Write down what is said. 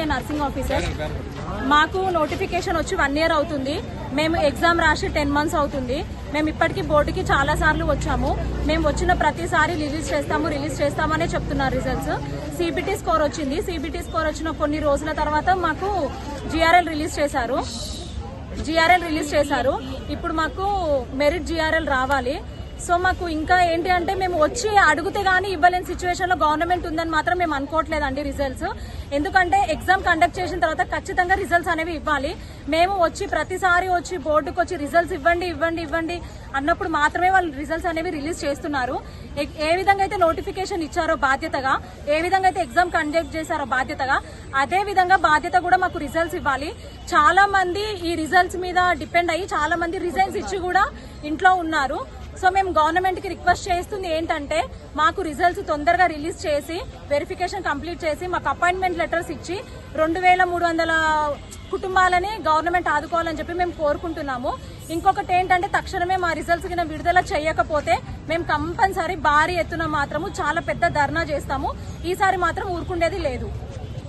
నేను nursing officer. మాకు notification వచ్చి వన్ ఇయర్ అవుతుంది. మేము ఎగ్జామ్ రాసి టెన్ మంత్స్ అవుతుంది. మేము ఇప్పటికీ బోర్డుకి చాలా సార్లు వచ్చాము. మేము వచ్చిన ప్రతిసారి రిలీజ్ చేస్తాము రిలీజ్ చేస్తామనే చెప్తున్నారు రిజల్ట్స్. సిబిటీ స్కోర్ వచ్చింది. సిబిటీ స్కోర్ వచ్చిన కొన్ని రోజుల తర్వాత మాకు జిఆర్ఎల్ రిలీజ్ చేశారు. జిఆర్ఎల్ రిలీజ్ చేశారు. ఇప్పుడు మాకు మెరిట్ జిఆర్ఎల్ రావాలి. సో మాకు ఇంకా ఏంటి అంటే మేము వచ్చి అడిగితే గానీ ఇవ్వలేని సిచ్యువేషన్లో గవర్నమెంట్ ఉందని మాత్రం మేము అనుకోవట్లేదండి రిజల్ట్స్ ఎందుకంటే ఎగ్జామ్ కండక్ట్ చేసిన తర్వాత ఖచ్చితంగా రిజల్ట్స్ అనేవి ఇవ్వాలి. మేము వచ్చి ప్రతిసారి వచ్చి బోర్డుకు వచ్చి రిజల్ట్స్ ఇవ్వండి ఇవ్వండి ఇవ్వండి అన్నప్పుడు మాత్రమే వాళ్ళు రిజల్ట్స్ అనేవి రిలీజ్ చేస్తున్నారు. ఏ- ఏ విధంగా అయితే నోటిఫికేషన్ ఇచ్చారో బాధ్యతగా ఏ విధంగా అయితే ఎగ్జామ్ కండక్ట్ చేశారో బాధ్యతగా అదే విధంగా బాధ్యత కూడా మాకు రిజల్ట్స్ ఇవ్వాలి. చాలా మంది ఈ రిజల్ట్స్ మీద డిపెండ్ అయ్యి చాలా మంది రిజైన్స్ ఇచ్చి కూడా ఇంట్లో ఉన్నారు. సో మేము గవర్నమెంట్కి రిక్వెస్ట్ చేస్తుంది ఏంటంటే మాకు రిజల్ట్స్ తొందరగా రిలీజ్ చేసి వెరిఫికేషన్ కంప్లీట్ చేసి మాకు అపాయింట్మెంట్ లెటర్స్ ఇచ్చి రెండు వేల మూడు వందల కుటుంబాలని గవర్నమెంట్ ఆదుకోవాలని చెప్పి మేము కోరుకుంటున్నాము. ఇంకొకటి ఏంటంటే తక్షణమే మా రిజల్ట్స్ కింద విడుదల చేయకపోతే మేము కంపల్సరీ భారీ ఎత్తున మాత్రము చాలా పెద్ద ధర్నా చేస్తాము. ఈసారి మాత్రం ఊరుకుండేది లేదు.